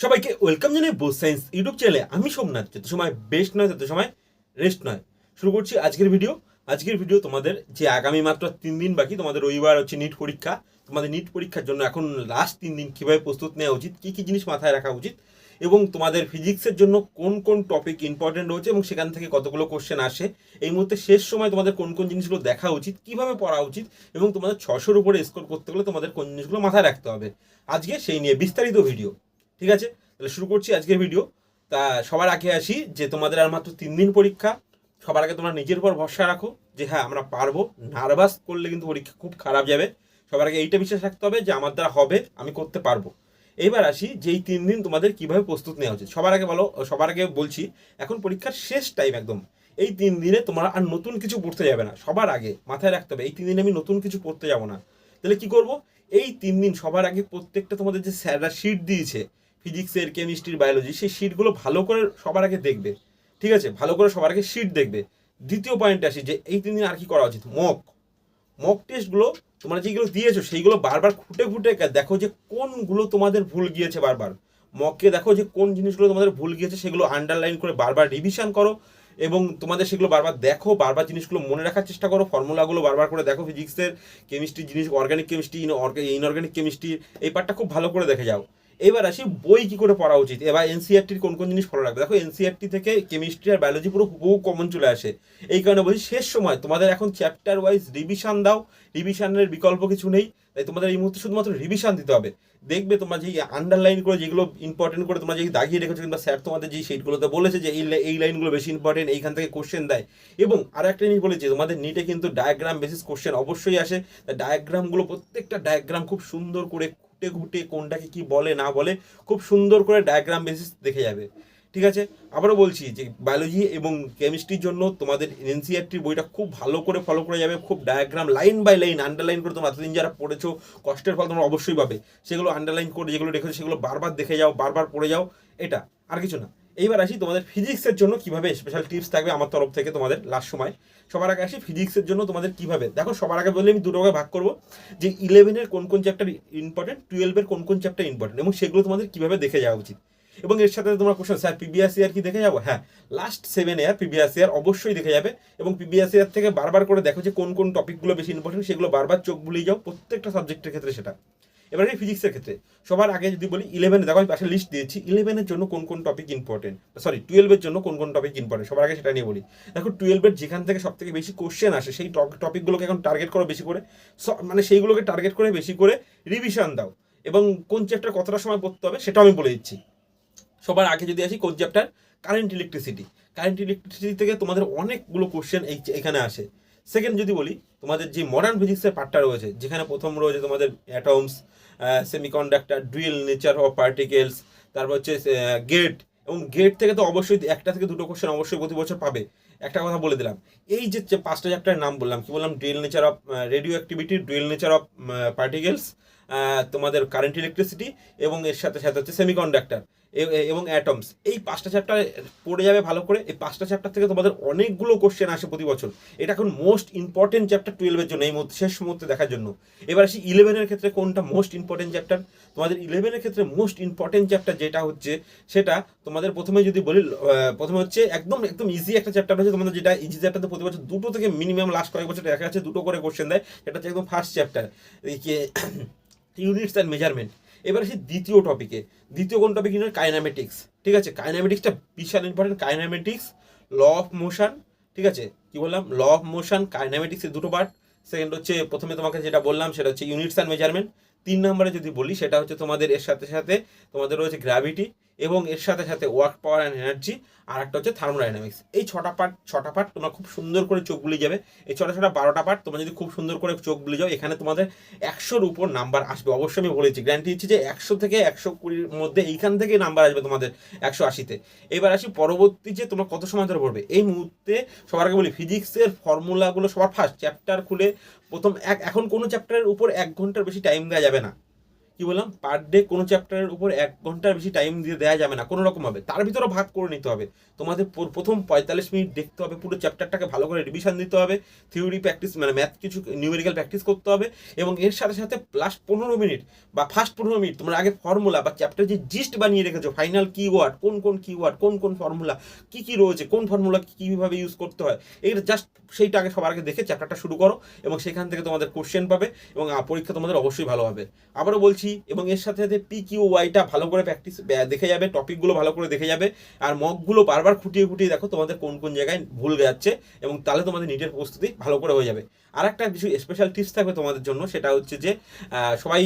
সবাইকে ওয়েলকাম জানাই Bose science YouTube চ্যানেলে আমি সোমনাথ। যত সময় বেস্ট নয়, তত সময় রেস্ট নয়। শুরু করছি আজকের ভিডিও। আজকের ভিডিও তোমাদের যে আগামী মাত্র তিন দিন বাকি, তোমাদের রবিবার হচ্ছে নিট পরীক্ষা। তোমাদের নিট পরীক্ষার জন্য এখন লাস্ট তিন দিন কীভাবে প্রস্তুত নেওয়া উচিত, কী কী জিনিস মাথায় রাখা উচিত, এবং তোমাদের ফিজিক্সের জন্য কোন কোন টপিক ইম্পর্টেন্ট রয়েছে এবং সেখান থেকে কতগুলো কোশ্চেন আসে, এই মুহূর্তে শেষ সময় তোমাদের কোন কোন জিনিসগুলো দেখা উচিত, কীভাবে পড়া উচিত, এবং তোমাদের ছশোর উপরে স্কোর করতে গেলে তোমাদের কোন জিনিসগুলো মাথায় রাখতে হবে। আজকে সেই নিয়ে বিস্তারিত ভিডিও। ঠিক আছে? তাহলে শুরু করছি আজকের ভিডিও তা সবার আগে আসি যে তোমাদের আর মাত্র তিন দিন পরীক্ষা। সবার আগে তোমরা নিজের উপর ভরসা রাখো যে হ্যাঁ আমরা পারব। নার্ভাস করলে কিন্তু পরীক্ষা খুব খারাপ যাবে। সবার আগে এইটা বিশ্বাস রাখতে হবে যে আমার দ্বারা হবে, আমি করতে পারব। এইবার আসি যে এই তিন দিন তোমাদের কীভাবে প্রস্তুত নেওয়া উচিত। সবার আগে বলো, সবার আগে বলছি, এখন পরীক্ষার শেষ টাইম একদম। এই তিন দিনে তোমরা আর নতুন কিছু পড়তে যাবে না। সবার আগে মাথায় রাখতে হবে, এই তিন দিনে আমি নতুন কিছু পড়তে যাব না। তাহলে কি করব? এই তিন দিন সবার আগে প্রত্যেকটা তোমাদের যে স্যাররা শিট দিয়েছে ফিজিক্সের, কেমিস্ট্রির বায়োলজি সেই শিটগুলো ভালো করে সবার আগে দেখবে। ঠিক আছে? ভালো করে সবার আগে শিট দেখবে। দ্বিতীয় পয়েন্টে আসি যে, এই তিন দিন আর কি করা উচিত? মক মক টেস্টগুলো তোমরা যেগুলো দিয়েছ, সেইগুলো বারবার খুঁটে খুঁটে দেখো যে কোনগুলো তোমাদের ভুল গিয়েছে বারবার। মককে দেখো যে কোন জিনিসগুলো তোমাদের ভুল গিয়েছে, সেগুলো আন্ডারলাইন করে বারবার রিভিশন করো এবং তোমাদের সেগুলো বারবার দেখো, বারবার জিনিসগুলো মনে রাখার চেষ্টা করো। ফর্মুলাগুলো বারবার করে দেখো ফিজিক্সের কেমিস্ট্রি জিনিস অর্গানিক কেমিস্ট্রি ইনঅর্গানিক কেমিস্ট্রি এই পার্টটা খুব ভালো করে দেখে যাও। এবার আসি বই কি করে পড়া উচিত? এবার এনসিআরটির কোন কোন জিনিস ফলো রাখবে দেখো এনসিআরটি থেকে কেমিস্ট্রি আর বায়োলজি পুরো বহু কমন চলে আসে। এই কারণে বলছি শেষ সময়। তোমাদের এখন চ্যাপ্টার ওয়াইজ রিভিশন দাও। রিভিশনের বিকল্প কিছু নেই। তাই তোমাদের এই মুহূর্তে শুধুমাত্র রিভিশন দিতে হবে। দেখবে তোমরা যে আন্ডারলাইন করে যেগুলো ইম্পর্টেন্ট করে তোমরা যে দাগিয়ে রেখেছো, কিংবা স্যার তোমাদের যে সেইটগুলোতে বলেছে যে এই এই লাইনগুলো বেশি ইম্পর্টেন্ট এইখান থেকে কোশ্চেন দেয়। এবং আর একটা জিনিস বলেছে, তোমাদের নিটে কিন্তু ডায়াগ্রাম বেসিস কোশ্চেন অবশ্যই আসে। ডায়াগ্রামগুলো প্রত্যেকটা ডায়াগ্রাম খুব সুন্দর করে খুঁটে খুঁটে কোনটাকে কি বলে, না বলে, খুব সুন্দর করে ডায়াগ্রাম বেসিস দেখে যাবে। ঠিক আছে? আবারও বলছি যে বায়োলজি এবং কেমিস্ট্রির জন্য তোমাদের এনসিআরটির বইটা খুব ভালো করে ফলো করে যাবে। খুব diagram line by line underline করে তোমরা এতদিন যারা পড়েছো, কষ্টের ফল তোমরা অবশ্যই পাবে। সেগুলো আন্ডারলাইন করে যেগুলো রেখেছো, সেগুলো বারবার দেখে যাও, বারবার পড়ে যাও, এটা, আর কিছু না। এইবার আসি তোমাদের ফিজিক্সের জন্য কীভাবে স্পেশাল টিপস থাকবে আমার তরফ থেকে তোমাদের লাস্ট সময়। সবার আগে আসি ফিজিক্সের জন্য তোমাদের কীভাবে। দেখো, সবার আগে বললে আমি দুটো ভাগে করব। যে ইলেভেনের কোন কোন চ্যাপ্টার ইম্পর্টেন্ট টুয়েলভের কোন কোন চ্যাপ্টার ইম্পর্টেন্ট এবং সেগুলো তোমাদের কীভাবে দেখে যাওয়া উচিত। এবং এর সাথে তোমরা কোশ্চেন স্যার পিবিএস ইয়ার কি দেখে যাব? হ্যাঁ last seven year PBS year অবশ্যই দেখে যাবে। এবং পিবিএস ইয়ার থেকে বারবার করে দেখো যে কোন কোন টপিকগুলো বেশি ইম্পর্টেন্ট সেগুলো বারবার চোখ বুলিয়ে যাও প্রত্যেকটা সাবজেক্টের ক্ষেত্রে সেটা। এবারে ফিজিক্সের ক্ষেত্রে, সবার আগে যদি বলি ইলেভেনে দেখো আমি পাশে লিস্ট দিয়েছি ইলেভেনের জন্য কোন কোন টপিক ইম্পর্টেন্ট সরি টুয়েলভের জন্য কোন কোন টপিক ইম্পর্টেন্ট সবার আগে সেটা নিয়ে বলি। দেখো টুয়েলভের যেখান থেকে সব থেকে বেশি কোশ্চেন আসে, সেই টপিকগুলোকে এখন টার্গেট করো বেশি করে। মানে সেইগুলোকে টার্গেট করে বেশি করে রিভিশন দাও। এবং কোন চ্যাপ্টার কতটা সময় পড়তে হবে সেটাও আমি বলে দিচ্ছি। সবার আগে যদি আসি কোন chapter current electricity current electricity থেকে তোমাদের অনেকগুলো কোশ্চেন এই এখানে আসে। সেকেন্ড যদি বলি, তোমাদের যে মডার্ন ফিজিক্সের পার্টটা রয়েছে, যেখানে প্রথম রয়েছে তোমাদের atoms semiconductor dual nature of particles তারপর হচ্ছে গেট এবং গেট থেকে তো অবশ্যই একটা থেকে দুটো কোশ্চেন অবশ্যই প্রতি বছর পাবে। একটা কথা বলে দিলাম, এই যে পাঁচটা চ্যাপ্টারের নাম বললাম, কি বললাম? Dual nature of radio activity dual nature of particles তোমাদের কারেন্ট ইলেকট্রিসিটি এবং এর সাথে সাথে হচ্ছে সেমিকন্ডাক্টর এবং অ্যাটমস এই পাঁচটা চ্যাপ্টার পড়ে যাবে ভালো করে। এই পাঁচটা চ্যাপ্টার থেকে তোমাদের অনেকগুলো কোশ্চেন আসে প্রতি বছর। এটা এখন মোস্ট ইম্পর্টেন্ট চ্যাপ্টার টুয়েলভের জন্য, এই মুহূর্তে, শেষ মুহূর্তে দেখার জন্য। এবার আসি ইলেভেনের ক্ষেত্রে কোনটা মোস্ট ইম্পর্টেন্ট চ্যাপ্টার তোমাদের ইলেভেনের ক্ষেত্রে মোস্ট ইম্পর্টেন্ট চ্যাপ্টার যেটা হচ্ছে, সেটা তোমাদের প্রথমে যদি বলি প্রথমে হচ্ছে একদম একদম ইজি একটা চ্যাপ্টার হচ্ছে তোমাদের যেটা ইজি চ্যাপ্টারতে প্রতি বছর দুটো থেকে মিনিমাম লাস্ট কয়েক বছর দেখা যাচ্ছে দুটো করে কোশ্চেন দেয়। সেটা হচ্ছে একদম first chapter units and measurement এবার আসি দ্বিতীয় টপিকে দ্বিতীয় কোন টপিক নিয়ে কাইনামেটিক্স ঠিক আছে? কাইনামেটিক্সটা বিশাল important kinematics law of motion ঠিক আছে? কি বললাম? ল অফ মোশন কাইনামেটিক্সের দুটো পার্ট সেকেন্ড হচ্ছে প্রথমে তোমাকে যেটা বললাম, সেটা হচ্ছে ইউনিটস অ্যান্ড মেজারমেন্ট তিন নম্বরে যদি বলি, সেটা হচ্ছে তোমাদের এর সাথে সাথে তোমাদের রয়েছে গ্র্যাভিটি এবং এর সাথে সাথে ওয়ার্ক পাওয়ার অ্যান্ড এনার্জি আর একটা হচ্ছে থার্মোডাইনামিক্স এই ছটা পার্ট ছটা পার্ট তোমরা খুব সুন্দর করে চোখ বুলিয়ে যাবে। এই ছটা ছটা, বারোটা পার্ট তোমরা যদি খুব সুন্দর করে চোখ বুলিয়ে যাও, এখানে তোমাদের একশোর উপর নাম্বার আসবে। অবশ্যই আমি বলেছি গ্যারান্টি দিচ্ছি যে একশো থেকে একশো কুড়ির মধ্যে এইখান থেকে নাম্বার আসবে তোমাদের একশো আশিতে। এবার আসি পরবর্তী যে তোমরা কত সময় ধরে পড়বে? এই মুহূর্তে সবার আগে বলি ফিজিক্সের ফর্মুলাগুলো সবার ফার্স্ট চ্যাপ্টার খুলে প্রথম এক, এখন কোনো চ্যাপ্টারের উপর এক ঘণ্টার বেশি টাইম দেওয়া যাবে না। কি বললাম? পার ডে কোনো চ্যাপ্টারের উপর এক ঘণ্টার বেশি টাইম দিয়ে দেওয়া যাবে না, কোনো রকমভাবে তার ভিতরে ভাগ করে নিতে হবে। তোমাদের প্রথম পঁয়তাল্লিশ মিনিট দেখতে হবে পুরো চ্যাপ্টারটাকে ভালো করে রিভিশন দিতে হবে। থিওরি প্র্যাকটিস মানে ম্যাথ কিছু নিউমেরিক্যাল প্র্যাকটিস করতে হবে। এবং এর সাথে সাথে লাস্ট পনেরো মিনিট বা ফার্স্ট পনেরো মিনিট, তোমরা আগে ফর্মুলা বা চ্যাপ্টার যে জিস্ট বানিয়ে রেখেছো ফাইনাল কিওয়ার্ড কোন কোন কিওয়ার্ড কোন কোন ফর্মুলা কী কী রয়েছে, কোন ফর্মুলা কীভাবে ইউজ করতে হয় এটা জাস্ট সেইটা আগে সবার আগে দেখে চ্যাপ্টারটা শুরু করো। এবং সেখান থেকে তোমাদের কোশ্চেন পাবে এবং পরীক্ষা তোমাদের অবশ্যই ভালো হবে। আবারও বলছি এবং এর সাথে সাথে পি কিউ ওয়াইটা ভালো করে প্র্যাকটিস দেখে যাবে টপিকগুলো ভালো করে দেখে যাবে, আর মকগুলো বারবার খুঁটিয়ে খুঁটিয়ে দেখো তোমাদের কোন কোন জায়গায় ভুল যাচ্ছে এবং তাহলে তোমাদের নিটের প্রস্তুতি ভালো করে হয়ে যাবে। আর একটা কিছু স্পেশাল টিপস থাকবে তোমাদের জন্য, সেটা হচ্ছে যে সবাই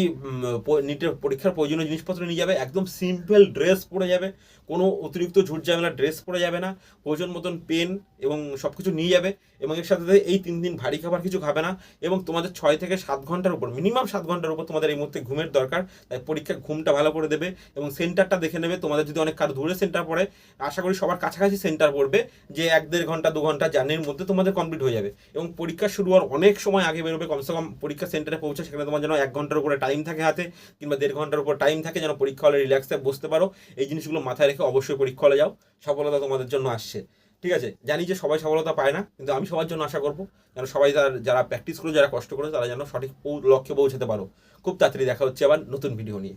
নিটের পরীক্ষার প্রয়োজনীয় জিনিসপত্র নিয়ে যাবে, একদম সিম্পল ড্রেস পরে যাবে, কোনো অতিরিক্ত ঝুট ঝামেলা ড্রেস পরে যাবে না, প্রয়োজন মতন পেন এবং সব কিছু নিয়ে যাবে এবং এর সাথে সাথে এই তিন দিন ভারী খাবার কিছু খাবে না এবং তোমাদের ছয় থেকে সাত ঘণ্টার উপর মিনিমাম সাত ঘণ্টার উপর তোমাদের এই মুহূর্তে ঘুমের দরকার তাই পরীক্ষার ঘুমটা ভালো করে দেবে এবং সেন্টারটা দেখে নেবে। তোমাদের যদি অনেক কারও দূরে সেন্টার পড়ে, আশা করি সবার কাছাকাছি সেন্টার পড়বে, যে এক দেড় ঘণ্টা, দু ঘণ্টা জার্নির মধ্যে তোমাদের কমপ্লিট হয়ে যাবে। এবং পরীক্ষা শুরু হওয়ার অনেক সময় আগে বেরোবে, কমসে কম পরীক্ষা সেন্টারে পৌঁছে সেখানে তোমার যেন এক ঘণ্টার উপরে টাইম থাকে হাতে, কিংবা দেড় ঘণ্টার উপর টাইম থাকে, যেন পরীক্ষা হলে রিল্যাক্সে বসতে পারো। এই জিনিসগুলো মাথায় রেখে অবশ্যই পরীক্ষা হলে যাও। সফলতা তোমাদের জন্য আসছে। ঠিক আছে? জানি যে সবাই সফলতা পায় না, কিন্তু আমি সবার জন্য আশা করব যেন সবাই তার, যারা প্র্যাকটিস করে, যারা কষ্ট করে, তারা যেন সঠিক লক্ষ্যে পৌঁছাতে পারো। খুব তাড়াতাড়ি দেখা হচ্ছে আবার নতুন ভিডিও নিয়ে।